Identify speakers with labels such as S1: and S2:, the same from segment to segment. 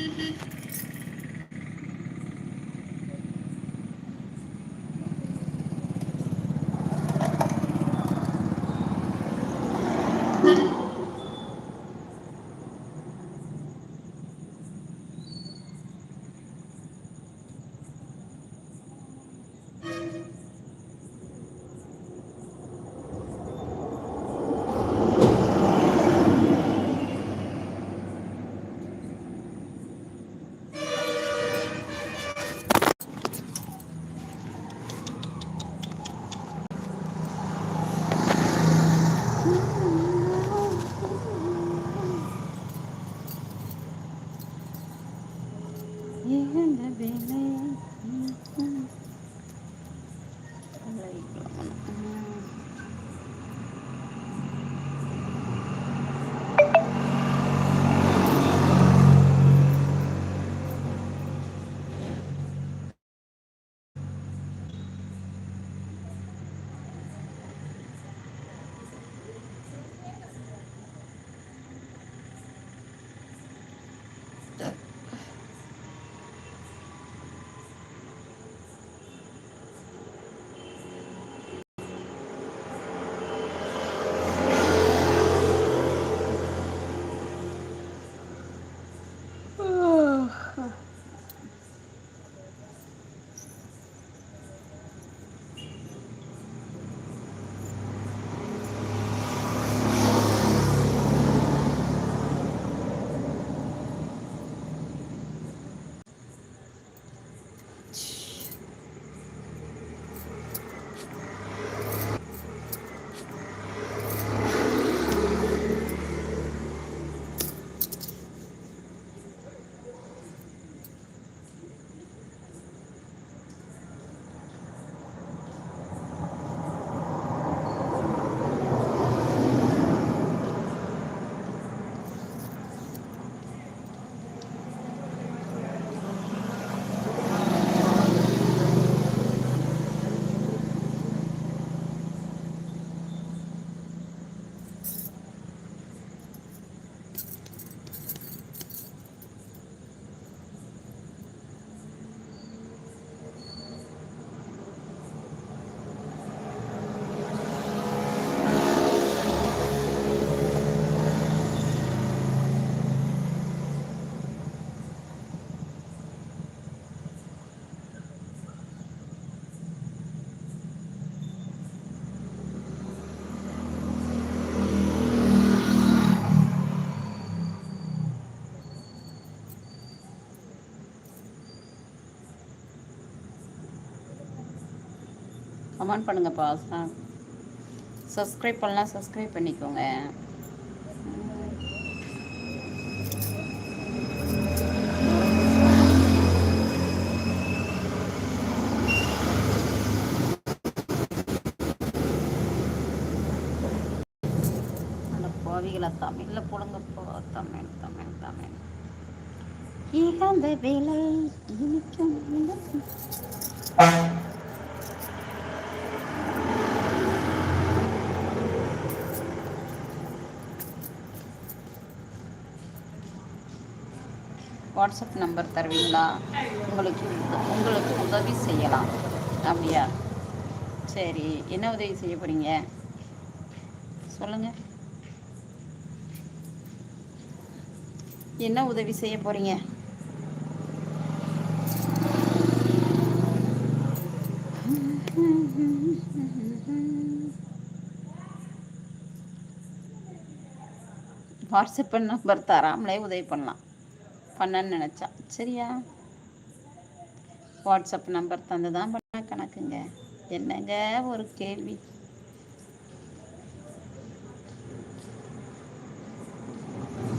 S1: Mm-hmm. Comment பண்ணுங்கப்பா subscribe பண்ணலாம் subscribe பண்ணிக்கோங்க. அந்த பாவிகளை தமிழில் போடுங்கப்பா தமிழ் தமிழ் தமிழ். இகந்த வேலை இனிக்கும். வாட்ஸ்அப் நம்பர் தருவீங்களா? உங்களுக்கு உங்களுக்கு உதவி செய்யலாம். அப்படியா? சரி என்ன உதவி செய்ய போகிறீங்க சொல்லுங்கள் என்ன உதவி செய்ய போகிறீங்க வாட்ஸ்அப் நம்பர் தராமலே உதவி பண்ணலாம். பண்ணன்னு நினச்சா. சரியா? வாட்ஸ்அப் நம்பர் தந்து தான் பண்ண கணக்குங்க. என்னங்க ஒரு கேள்வி?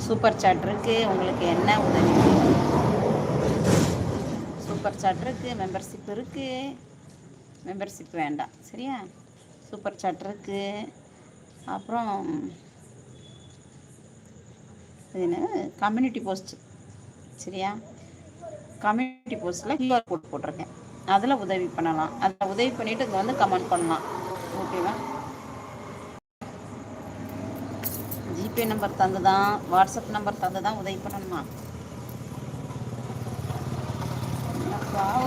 S1: சூப்பர் சாட் இருக்கு. உங்களுக்கு என்ன உதவி? சூப்பர் சாட் இருக்கு. மெம்பர்ஷிப் இருக்கு. மெம்பர்ஷிப் வேண்டாம். சரியா? சூப்பர் சாட் இருக்கு. அப்புறம் என்ன கம்யூனிட்டி போஸ்ட். சரியா கம்யூனிட்டி போஸ்ட்டில் கியூஆர் கோட் போட்டிருக்கேன். அதில் உதவி பண்ணலாம். அதில் உதவி பண்ணிவிட்டு இங்கே வந்து கமெண்ட் பண்ணலாம். ஓகேவா ஜிபே நம்பர் தந்து தான் வாட்ஸ்அப் நம்பர் தந்து தான் உதவி பண்ணணுமா?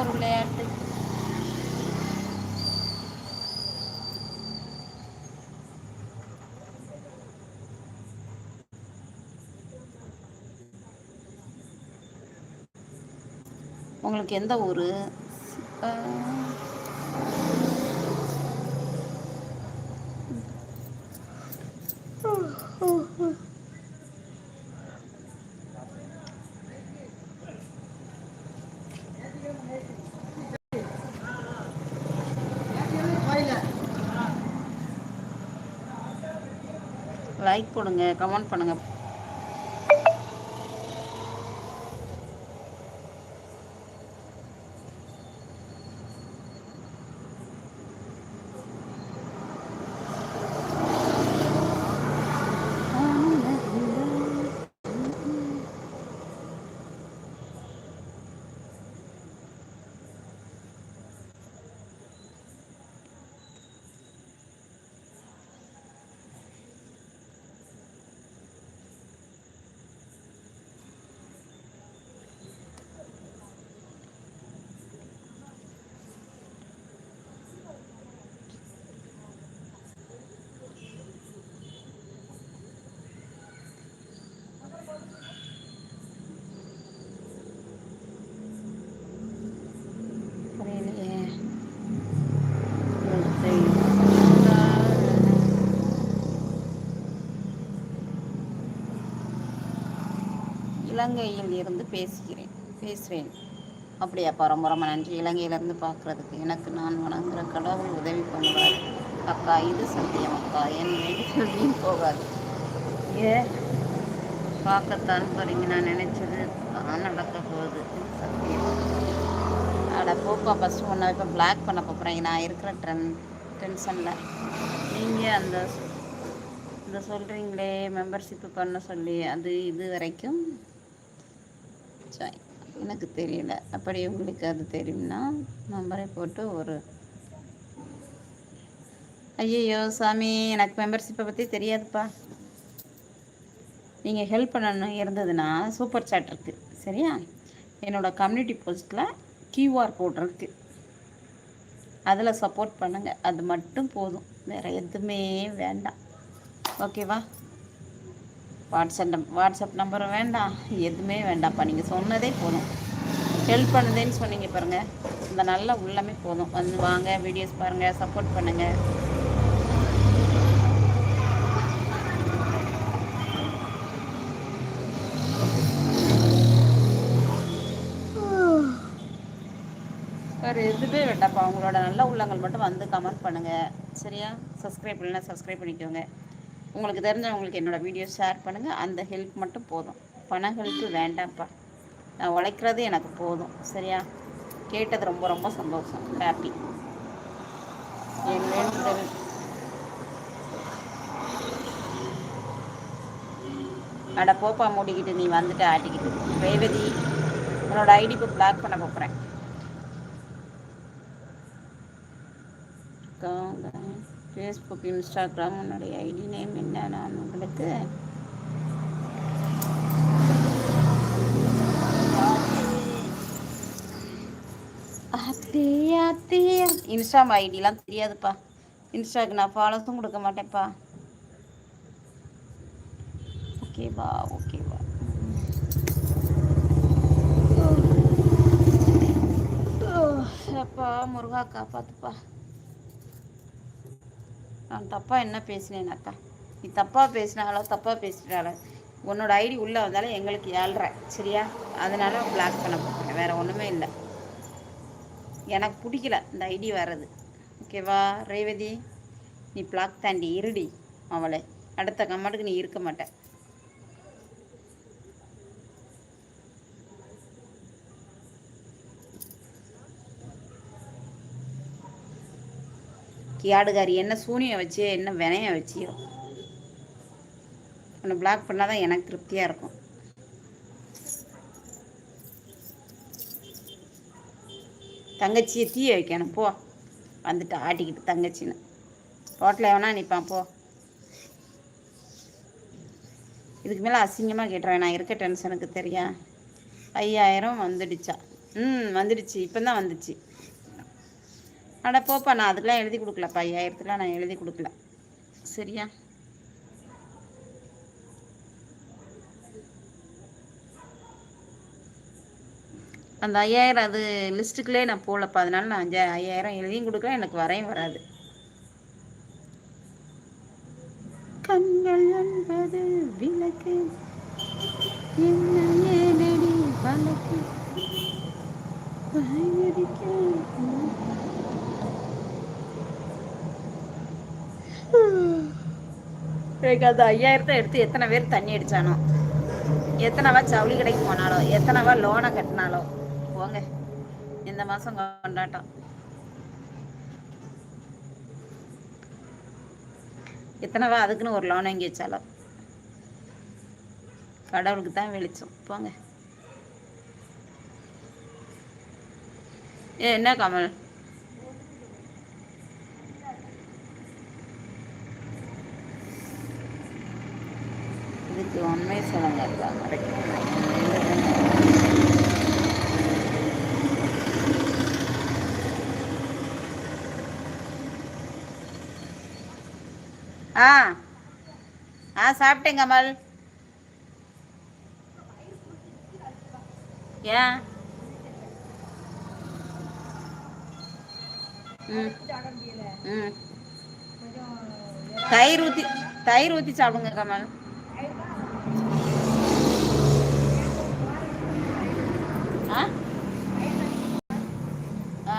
S1: ஒரு விளையாட்டு? உங்களுக்கு எந்த ஊர்? லைக் போடுங்க கமெண்ட் பண்ணுங்க. இலங்கையில் இருந்து பேசுகிறேன். பேசுகிறேன் அப்படியாப்பா ரொம்ப ரொம்ப நன்றி. இலங்கையிலேருந்து பார்க்குறதுக்கு எனக்கு நான் வணங்குற கடவுள் உதவி பண்ணுவார் அக்கா இது சத்தியம் அக்கா. என் வீடு வீண் போகாது. ஏ பார்க்கத்தான் போகிறீங்க நான் நினச்சது தான் நடக்க போகுது. சத்தியம். அட போப்பா ஃபஸ்ட்டு ஒன்றை இப்போ பிளாக் பண்ண போகிறேன் நான் இருக்கிற ட்ரென் டென்ஷனில் நீங்கள் அந்த இந்த சொல்கிறீங்களே மெம்பர்ஷிப்பு பண்ண சொல்லி அது இது வரைக்கும் சரி, எனக்கு தெரியல. அப்படி உங்களுக்கு அது தெரியும்னா நம்பரை போட்டு ஒரு ஐயையோ சாமி எனக்கு மெம்பர்ஷிப்பை பற்றி தெரியாதுப்பா. நீங்கள் ஹெல்ப் பண்ணணும் இருந்ததுன்னா சூப்பர் சாட் இருக்குது சரியா? என்னோடய கம்யூனிட்டி போஸ்ட்டில் கியூஆர் கோட் இருக்குது அதில் சப்போர்ட் பண்ணுங்கள் அது மட்டும் போதும். வேறு எதுவுமே வேண்டாம். ஓகேவா வாட்ஸ்அப் நம் வாட்ஸ்அப் நம்பரும் வேண்டாம். எதுவுமே வேண்டாம்ப்பா. நீங்கள் சொன்னதே போதும். ஹெல்ப் பண்ணுதேன்னு சொன்னீங்க பாருங்கள் இந்த நல்ல உள்ளமே போதும். வந்து வாங்க வீடியோஸ் பாருங்கள் சப்போர்ட் பண்ணுங்கள் வேறு எதுவுமே வேண்டாம்ப்பா. அவங்களோட நல்ல உள்ளங்கள் மட்டும் வந்து கமெண்ட் பண்ணுங்கள் சரியா? சப்ஸ்கிரைப் இல்லைன்னா சப்ஸ்கிரைப் பண்ணிக்கோங்க. உங்களுக்கு தெரிஞ்சவங்களுக்கு என்னோடய வீடியோ ஷேர் பண்ணுங்கள் அந்த ஹெல்ப் மட்டும் போதும். பண ஹெல்ப்பு வேண்டாம்ப்பா. நான் உழைக்கிறது எனக்கு போதும். சரியா? கேட்டது ரொம்ப ரொம்ப சந்தோஷம். ஹாப்பி என் வேண்டுதல் அட போப்பா மூடிக்கிட்டு நீ வந்துட்டு ஆட்டிக்கிட்டு. ரேவதி உன்னோட ஐடி இப்போ பிளாக் பண்ண போகிறேன் ஃபேஸ்புக் இன்ஸ்டாகிராம் உன்னுடைய ஐடி நேம் என்ன? நான் உங்களுக்கு அத்தே இன்ஸ்டா ஐடிலாம் தெரியாதுப்பா. இன்ஸ்டாக்கு நான் ஃபாலோஸும் கொடுக்க மாட்டேன்ப்பா. ஓகேவா ஓகேவா அப்பா முருகா காப்பாத்துப்பா. நான் தப்பாக என்ன பேசினேனாக்கா நீ தப்பாக பேசினாலோ தப்பாக பேசினாலோ உன்னோட ஐடி உள்ளே வந்தாலும் எங்களுக்கு ஏழ்ற சரியா? அதனால பிளாக் பண்ண போகிறேன் வேறு ஒன்றுமே இல்லை. எனக்கு பிடிக்கல இந்த ஐடி வர்றது. ஓகேவா ரேவதி? நீ பிளாக் தாண்டி இருடி அவளை. அடுத்த கமெண்ட்டுக்கு நீ இருக்க மாட்டேன் கியாடுகாரி என்ன சூனியம் வச்சு என்ன வினைய வச்சியோ உன்னை பிளாக் பண்ணாதான் எனக்கு திருப்தியாக இருக்கும். தங்கச்சியை தீய வைக்கணும் போ. வந்துட்டு ஆட்டிக்கிட்டு தங்கச்சின்னு. ரோட்டில் எவனா நிற்பான் போ. இதுக்கு மேலே அசிங்கமாக கேட்டுறேன் நான் இருக்க டென்ஷனுக்கு தெரியா? ஐயாயிரம் வந்துடுச்சா. ம் வந்துடுச்சு. இப்போ தான் வந்துச்சு. அட போப்பா நான் அதுக்கெலாம் எழுதி கொடுக்கலப்பா. ஐயாயிரத்துலாம் நான் எழுதி கொடுக்கல. சரியா? அந்த ஐயாயிரம் அது லிஸ்ட்டுக்குள்ளே நான் போகலப்பா. அதனால நான் அஞ்சா ஐயாயிரம் எழுதியும் கொடுக்கல எனக்கு வரையும் வராது. கண்கள் என்பது விளக்கு. என்ன ஏனடி வழக்கு வாயடிக்க ஐயாயிரத்தை எடுத்து எத்தனை பேர் தண்ணி அடிச்சானோ? எத்தனைவா ஜவுளி கடைக்கு போனாலோ? எத்தனைவா லோனை கட்டினாலோ? போங்க. இந்த மாதம் கொண்டாட்டம். எத்தனைவா அதுக்குன்னு ஒரு லோன் வாங்கி வச்சாலோ? கடவுளுக்கு தான் வெளிச்சம். போங்க. ஏ என்ன கமல் இதுக்கு உண்மை சொல்லுங்க ஆ சாப்பிட்டேங்க சாப்பிட்டேன் கமல் ஏன்? ம். ம். தயிர் ஊற்றி தயிர் ஊற்றி சாப்பிடுங்க கமல் ஆ? ஆ.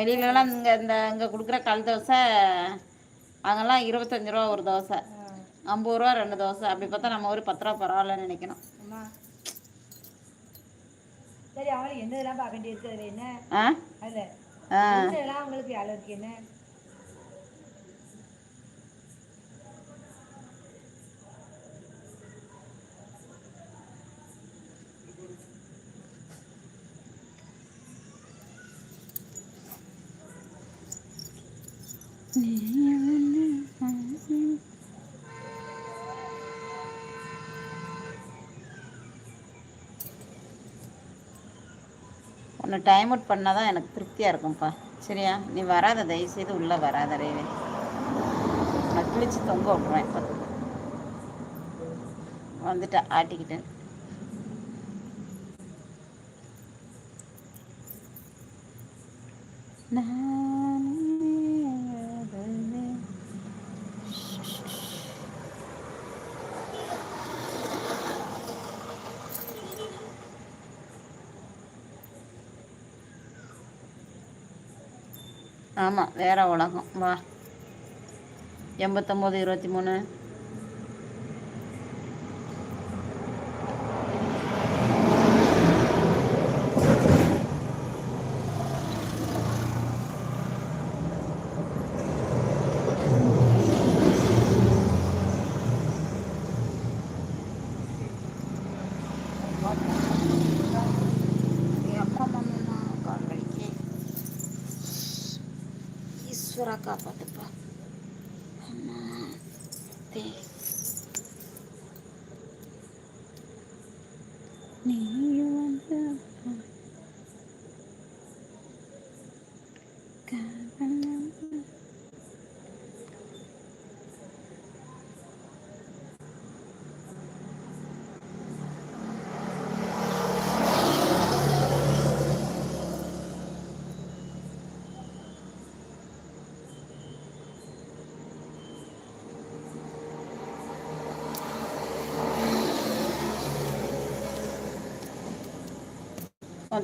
S1: வெளியிலலாம் இங்கே இந்த இங்கே கொடுக்குற கல் தோசை அங்கெல்லாம் இருபத்தஞ்சி ரூபா ஒரு தோசை. ஐம்பது ரூபா ரெண்டு தோசை. அப்படி பார்த்தா நம்ம ஒரு பத்து ரூபா பரவாயில்லன்னு நினைக்கணும்.
S2: சரி அவங்களுக்கு என்ன இதெல்லாம் பார்க்க வேண்டியது என்ன?
S1: ஆ?
S2: அவங்களுக்கு இருக்கு என்ன?
S1: உன்னை டைம் அவுட் பண்ணால் தான் எனக்கு திருப்தியாக இருக்கும்ப்பா. சரியா? நீ வராத தயவுசெய்து உள்ளே வராத ரேவே. நான் கிழிச்சு தொங்க விட்ருவேன் பார்த்துக்கோ வந்துட்டா ஆட்டிக்கிட்டேன். ஆமாம் வேறு உலகம். வா. எண்பத்தொம்போது இருபத்தி மூணு. ஈஸ்வரா காப்பாத்துப்பா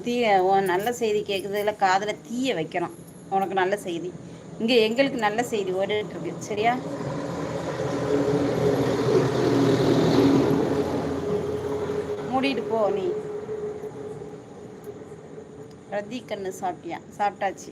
S1: தீ உன் நல்ல செய்தி கேட்குறதுல காதில் தீய வைக்கணும். உனக்கு நல்ல செய்தி. இங்கே எங்களுக்கு நல்ல செய்தி ஓடிட்டுருக்கு. சரியா? மூடிட்டு போ நீ. ரத்தி கண்ணு சாப்பிட்டியா? சாப்பிட்டாச்சு.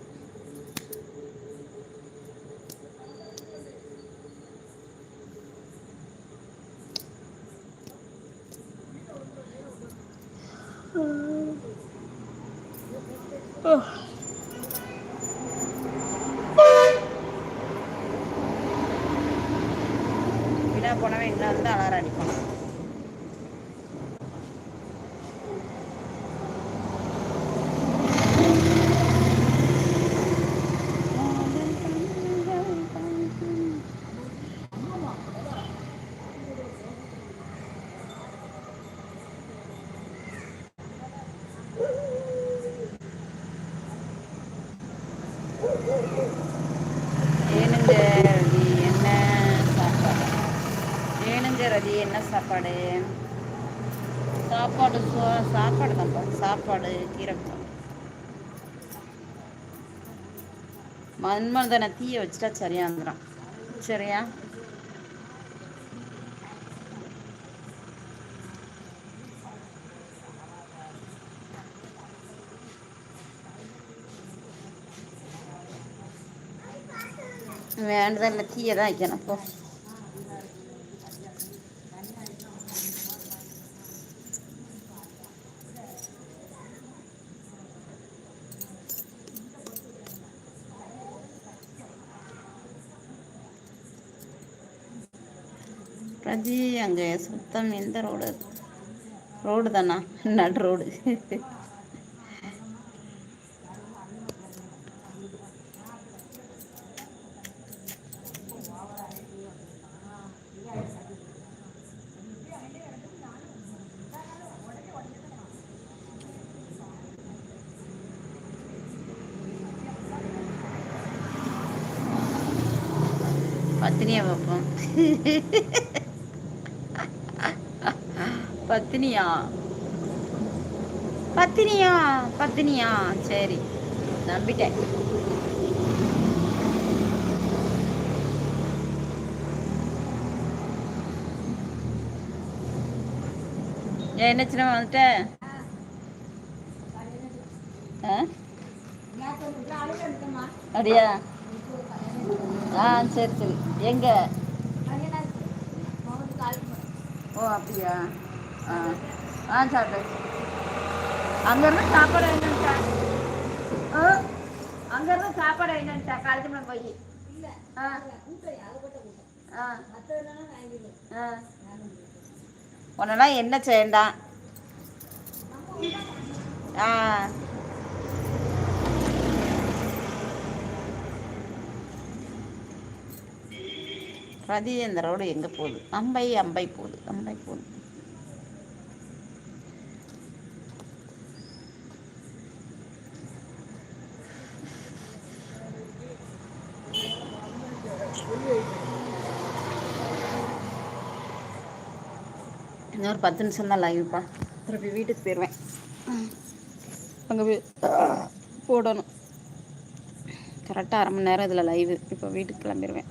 S1: விடா போனவன் என்ன வந்து அலாரம் அடிப்பான் ஏனுங்க ரதி என்ன சாப்பாடு ஏனுங்க ரதி என்ன சாப்பாடு சாப்பாடு சோ- சாப்பாடு தான்ப்பா சாப்பாடு கீரை குழம்பு மண்மதனை தீய வச்சுட்டா சரியா வந்துடும் சரியா? வேண்டதில்லை தீயை தான் வைக்கணும். இப்போ மொத்தம் எந்த ரோடு. ரோடு தானா? நடு ரோடு. பத்தினியா வைப்போம் பத்தினியா? பத்தினியா பத்தினியா? சரி நம்பிட்டேன். ஏன் என்ன சின்ன வந்துட்டேன் ஆ? அப்படியா? ஆ சரி சரி. எங்க? ஓ அப்படியா? ஆ. ஆ சாப்பிட்டாச்சு அங்கேருந்து சாப்பாடு என்னன்ட்டா ஆ? அங்கேருந்து சாப்பாடு காலேஜ் மேலே போய். ஆ. ஆ. ஆ. உன்னெல்லாம் என்ன செய்யண்டாம் ஆ. ரதி அந்த ரோடு எங்கே போகுது? அம்பை அம்பை போகுது அம்பை போகுது. பத்து நிமிஷம் தான் லைவ்ப்பா திருப்பி வீட்டுக்கு போயிடுவேன் அங்கே போய் போடணும். கரெக்டாக அரை மணி நேரம் இதில் லைவு இப்போ வீட்டுக்கு கிளம்பிடுவேன்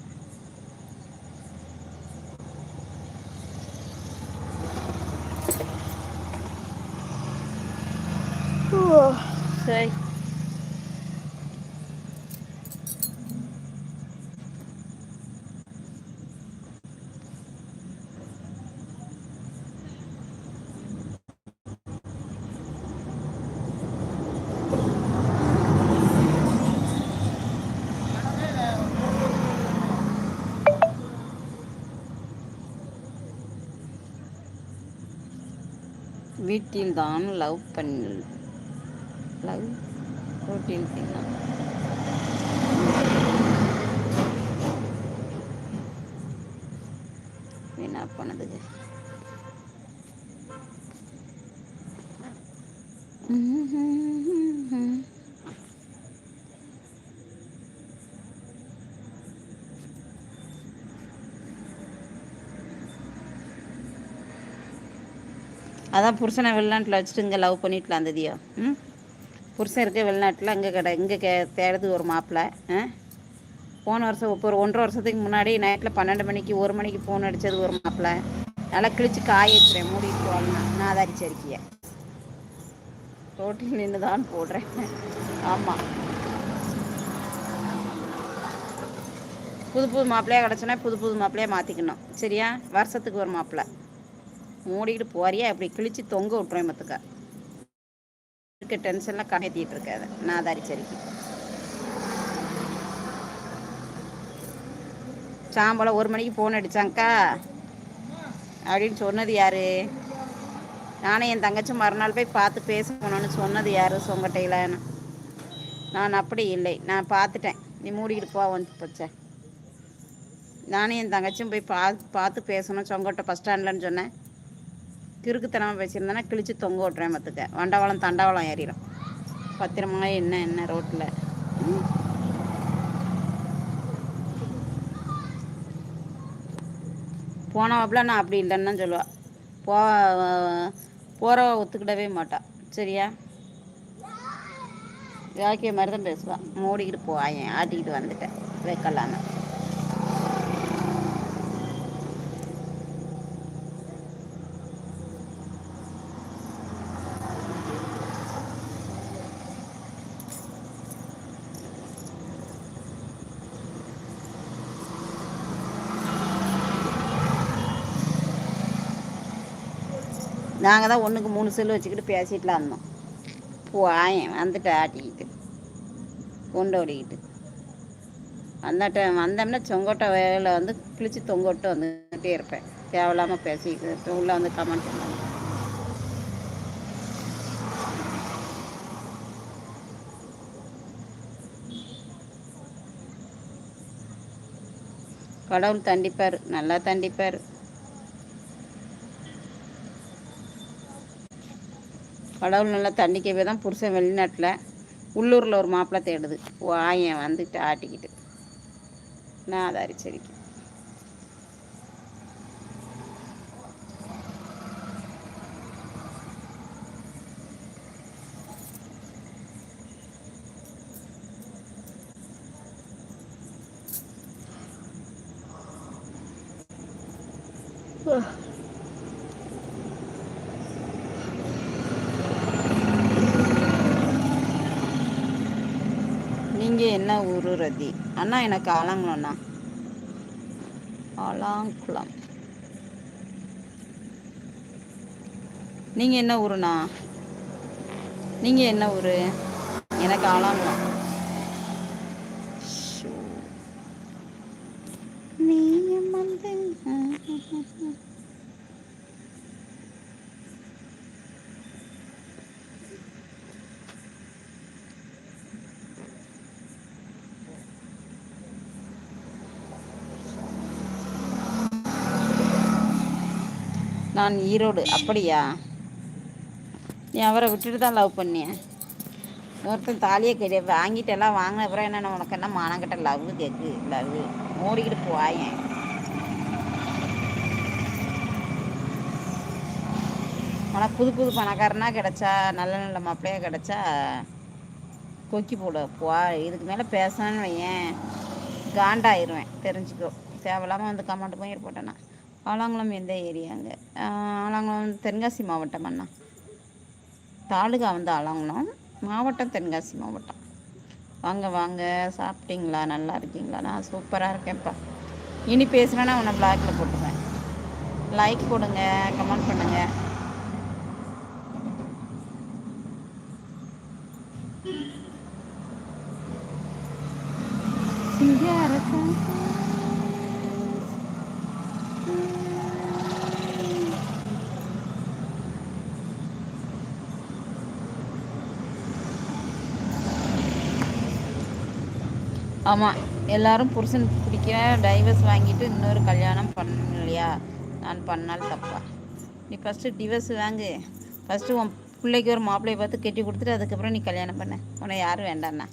S1: வீட்டில் தான் லவ் பண்ணி லவ் ரோட்டில் தின்னா வீணாக போனதுக்கு. அதான் புருஷனை வெளிநாட்டில் வச்சுட்டு இங்கே லவ் பண்ணிட்டுலாம் அந்ததியோ ம்? புருஷன் இருக்க வெளிநாட்டில் இங்கே கடை இங்கே கே தேடுது ஒரு மாப்பிள்ளை ஆ? போன வருஷம் இப்போ ஒரு ஒன்றரை வருஷத்துக்கு முன்னாடி நைட்டில் பன்னெண்டு மணிக்கு ஒரு மணிக்கு ஃபோன் அடித்தது ஒரு மாப்பிள்ளை நல்லா கிழிச்சு காய வச்சுறேன் மூடிட்டு போகலாம் நான் தான் அடிச்சிருக்கிய ரோட்டில் நின்று தான் போடுறேன். ஆமாம் புது புது மாப்பிள்ளையாக கிடச்சோன்னா புது புது மாப்பிள்ளையாக மாற்றிக்கணும் சரியா? வருஷத்துக்கு ஒரு மாப்பிள்ளை மூடிக்கிட்டு போறியா? அப்படி கிழிச்சு தொங்க விட்டுருவேன் மத்துக்கா இருக்க டென்ஷன்லாம் கடைத்திட்டு இருக்காது நான் தான் சாம்பலம் ஒரு மணிக்கு ஃபோன் அடிச்சாங்க்கா அப்படின்னு சொன்னது யாரு? நானும் என் தங்கச்சி மறுநாள் போய் பார்த்து பேச போனோன்னு சொன்னது யாரு சொங்கட்டையிலன்னு நான் அப்படி இல்லை. நான் பார்த்துட்டேன். நீ மூடிக்கிட்டு போ வந்து போச்ச. நானும் என் தங்கச்சியும் போய் பார்த்து பார்த்து பேசணும். சொங்கட்டை பஸ் ஸ்டாண்ட்லன்னு சொன்னேன். கிறுக்குத்தனமாக பேசியிருந்தேன்னா கிழிச்சு தொங்க விட்றேன் மற்றுக்க வண்டவாளம் தண்டவாளம் ஏறிடும் பத்திரமா என்ன என்ன ரோட்டில் போனவாப்பில் நான் அப்படி இல்லைன்னு சொல்லுவாள் போ போகிறவ ஒத்துக்கிடவே மாட்டாள் சரியா? வாக்கிய மாதிரி தான் பேசுவாள் மூடிக்கிட்டு போவாயன் ஆட்டிக்கிட்டு வந்துட்டேன் வைக்கலான்னு. நாங்கள் தான் ஒன்றுக்கு மூணு செல்லு வச்சுக்கிட்டு பேசிட்டுலாம் இருந்தோம். போயேன் வந்துட்டு ஆட்டிக்கிட்டு கொண்டு ஓடிக்கிட்டு. வந்துட்டு வந்தோம்னா செங்கோட்டை வேலையில் வந்து கிழிச்சு தொங்கோட்டு வந்துக்கிட்டே இருப்பேன். தேவையில்லாமல் பேசிக்கிட்டு உள்ளே வந்து கமெண்ட் பண்ணுவாங்க கடவுள் தண்டிப்பார் நல்லா தண்டிப்பார். கடவுள் நல்லா தண்டிக்கவே தான் புருஷன் வெளிநாட்டில் உள்ளூரில் ஒரு மாப்பிள்ளை தேடுது. வாயன் வந்துட்டு ஆட்டிக்கிட்டு. நான் அதை அரிச்சரிக்கேன் நீங்கள் என்ன ஊர் ரதி அண்ணா எனக்கு ஆலாங்குளம்ண்ணா ஆலாங்குளம் நீங்கள் என்ன ஊருண்ணா? நீங்கள் என்ன ஊர்? எனக்கு ஆலாங்குளம் நான் ஈரோடு. அப்படியா? நீ அவரை விட்டுட்டு தான் லவ் பண்ணியேன் ஒருத்தன் தாலியை கட்டி வாங்கிட்டு எல்லாம் வாங்கின அப்புறம் என்ன உனக்கு என்ன மானங்கிட்ட லவ் கேக்கு? லவ் மூடிக்கிட்டு போயேன் உனக்கு புது புது பணக்காரனா கிடைச்சா நல்ல நல்ல மாப்பிள்ளையா கிடைச்சா கொக்கி போடு போ இதுக்கு மேலே பேசணும்னு வையேன். காண்டாயிருவேன். தெரிஞ்சுக்கோ. தேவையில்லாமல் வந்து கமெண்ட் போய் போட்டேன்னா ஆலாங்குளம் எந்த ஏரியாங்க? ஆலாங்குளம் தென்காசி மாவட்டம் அண்ணா. தாலுகா வந்து ஆலாங்குளம். மாவட்டம் தென்காசி மாவட்டம். வாங்க வாங்க. சாப்பிட்டீங்களா? நல்லா இருக்கீங்களா? நான் சூப்பராக இருக்கேன்ப்பா. இனி பேசுகிறேன்னா உன்னை பிளாக்ல போட்டுருவேன். லைக் போடுங்க கமெண்ட் பண்ணுங்கள் ஆமாம் எல்லாரும் புருஷன் பிடிக்க டைவர்ஸ் வாங்கிட்டு இன்னொரு கல்யாணம் பண்ணணும் இல்லையா நான் பண்ணால் தப்பா? நீ ஃபஸ்ட்டு டிவர்ஸ் வாங்கு. ஃபஸ்ட்டு உன் பிள்ளைக்கு ஒரு மாப்பிள்ளையை பார்த்து கட்டி கொடுத்துட்டு அதுக்கப்புறம் நீ கல்யாணம் பண்ண. உன்னை யாரும் வேண்டாண்ணா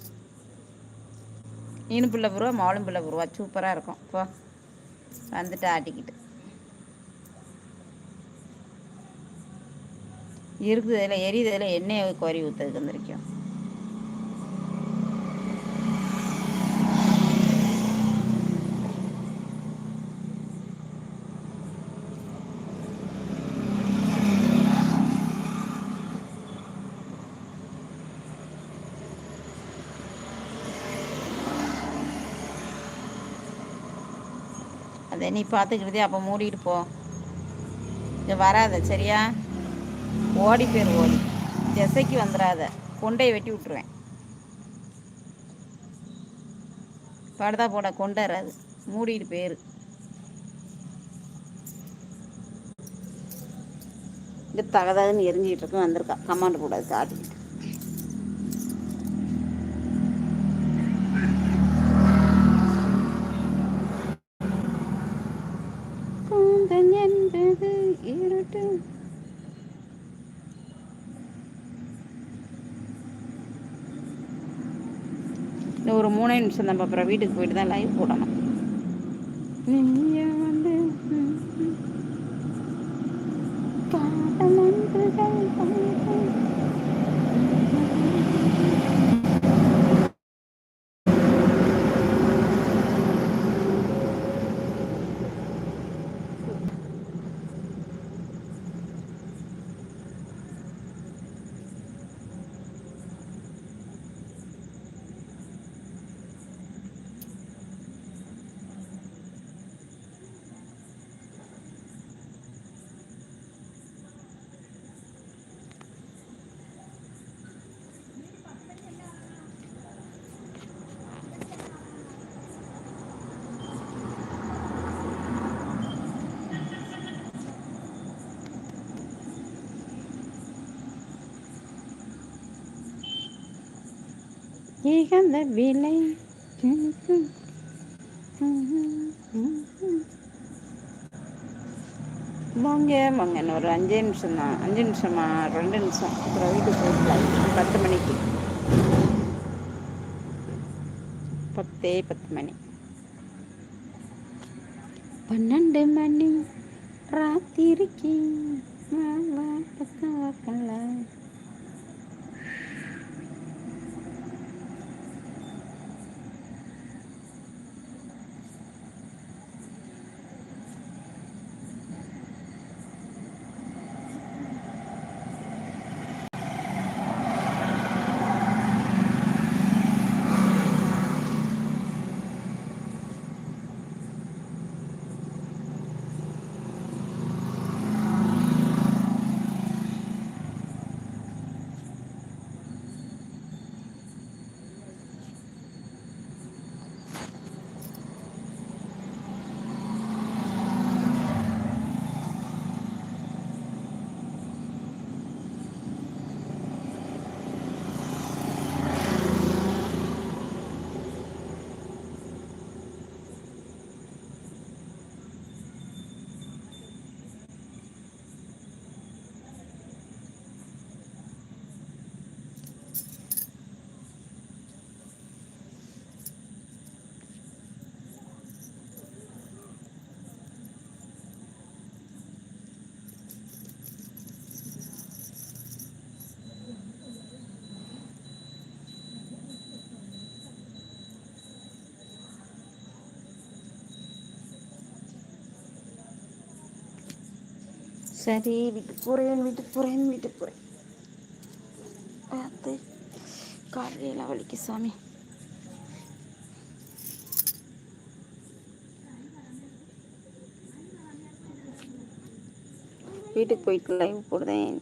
S1: நீனும் பிள்ளை புருவா மாவளும் பிள்ளை புருவா சூப்பராக இருக்கும். போ. வந்துட்டு ஆட்டிக்கிட்டு. இருக்குது இதில் எரியுது இதில் எண்ணெயை கோரி ஊற்றுறதுக்கு வந்திருக்கோம் நீ பார்த்துக்கிட்டதே அப்போ மூடிட்டு போ. இது வராத சரியா? ஓடி பேர் ஓடி. திசைக்கு வந்துடாத கொண்டையை வெட்டி விட்டுருவேன். படுதா போட கொண்டாராது மூடிட்டு போயிரு இங்கே தகதகன்னு எரிஞ்சிக்கிட்டு இருக்கும் வந்திருக்கா. கமாண்ட் கூடாது காட்டிக்கிட்டு கூந்தல் என்பது இருட்டு இன்னும் ஒரு மூணே நிமிஷம் தான் அப்புறம் வீட்டுக்கு போயிட்டு தான் லைவ் போடணும் நீங்க வந்து ம், ம். காதல் அன்புகள் பகைகள். இகந்த விலை. வாங்க வாங்க இன்னும் ஒரு அஞ்சே நிமிஷம் தான். அஞ்சு நிமிஷமா ரெண்டு நிமிஷம். அப்புறம் வீட்டுக்கு போயிடலாம். பத்து மணிக்கு. பத்தே பத்து மணி. பன்னெண்டு மணி ராத்திரிக்கு. சரி வீட்டுக்கு போகிறேன் வீட்டுக்கு போகிறேன் வீட்டுக்கு போகிறேன் பார்த்து காலையில் வலிக்கு சாமி. வீட்டுக்கு போயிட்டு லைவ் போடுறேன்.